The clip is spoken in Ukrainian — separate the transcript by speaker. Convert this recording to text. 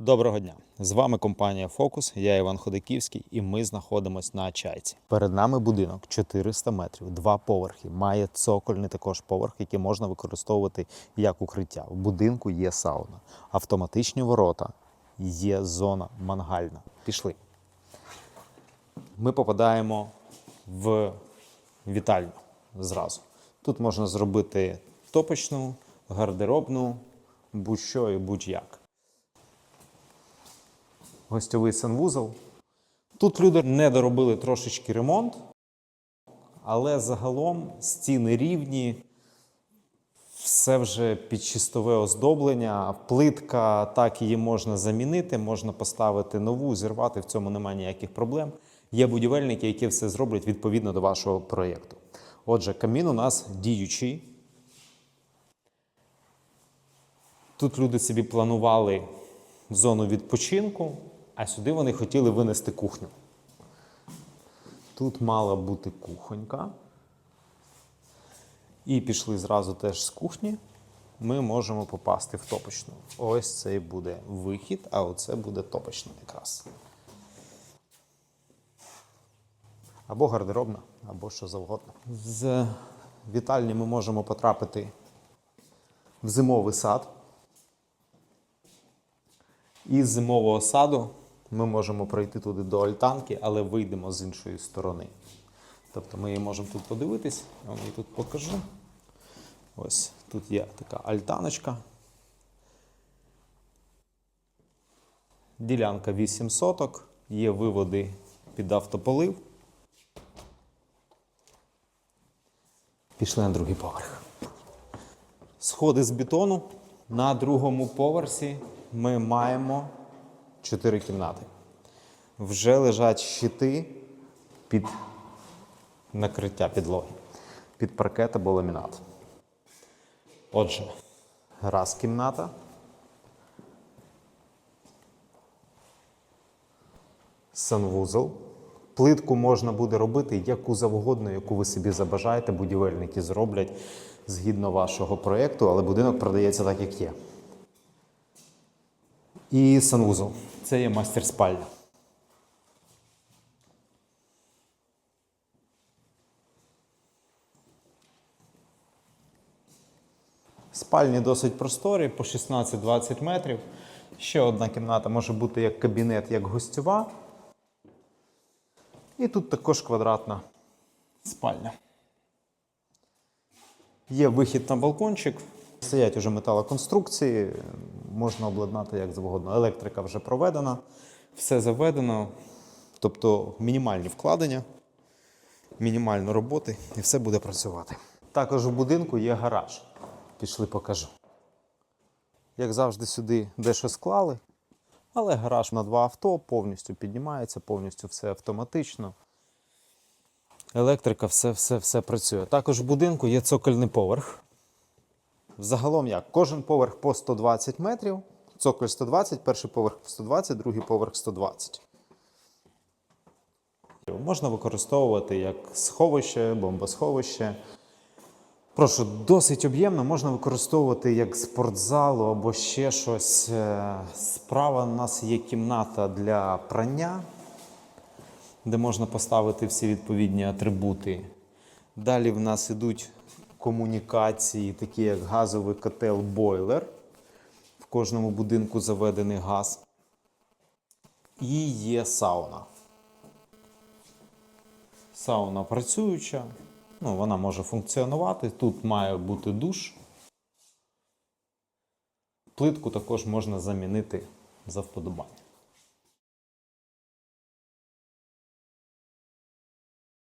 Speaker 1: Доброго дня! З вами компанія Фокус. Я Іван Ходаківський, і ми знаходимося на чайці. Перед нами будинок 400 метрів, два поверхи. Має цокольний також поверх, який можна використовувати як укриття. В будинку є сауна, автоматичні ворота, є зона мангальна. Пішли. Ми попадаємо в вітальню зразу. Тут можна зробити топочну, гардеробну, будь-що і будь-як гостьовий санвузол. Тут люди не доробили трошечки ремонт, але загалом стіни рівні, все вже під чистове оздоблення, плитка, так її можна замінити, можна поставити нову, зірвати, в цьому немає ніяких проблем. Є будівельники, які все зроблять відповідно до вашого проєкту. Отже, камін у нас діючий. Тут люди собі планували зону відпочинку, а сюди вони хотіли винести кухню. Тут мала бути кухонька. І пішли зразу теж з кухні. Ми можемо попасти в топочну. Ось цей буде вихід, а оце буде топочна якраз. Або гардеробна, або що завгодно. З вітальні ми можемо потрапити в зимовий сад. Із зимового саду ми можемо пройти туди до альтанки, але вийдемо з іншої сторони. Тобто ми її можемо тут подивитись, я вам її тут покажу. Ось тут є така альтаночка. Ділянка 8 соток, є виводи під автополив. Пішли на другий поверх. Сходи з бетону. На другому поверсі ми маємо чотири кімнати. Вже лежать щити під накриття підлоги, під паркет або ламінат. Отже, раз кімната. Санвузол. Плитку можна буде робити яку завгодно, яку ви собі забажаєте. Будівельники зроблять згідно вашого проєкту, але будинок продається так, як є. І санвузол. Це є мастер спальня. Спальні досить просторі, по 16-20 метрів. Ще одна кімната може бути як кабінет, як гостьова. І тут також квадратна спальня. Є вихід на балкончик. Стоять уже металоконструкції, можна обладнати як завгодно. Електрика вже проведена, все заведено. Тобто мінімальні вкладення, мінімально роботи і все буде працювати. Також у будинку є гараж. Пішли покажу. Як завжди, сюди дещо склали, але гараж на два авто повністю піднімається, повністю все автоматично. Електрика, все, все, все працює. Також в будинку є цокольний поверх. Загалом як? Кожен поверх по 120 метрів. Цоколь 120, перший поверх 120, другий поверх 120. Можна використовувати як сховище, бомбосховище. Прошу, досить об'ємно, можна використовувати як спортзалу або ще щось. Е, Справа у нас є кімната для прання, де можна поставити всі відповідні атрибути. Далі в нас ідуть комунікації, такі як газовий котел бойлер. В кожному будинку заведений газ. І є сауна. Сауна працююча. Ну, вона може функціонувати. Тут має бути душ. Плитку також можна замінити за вподобання.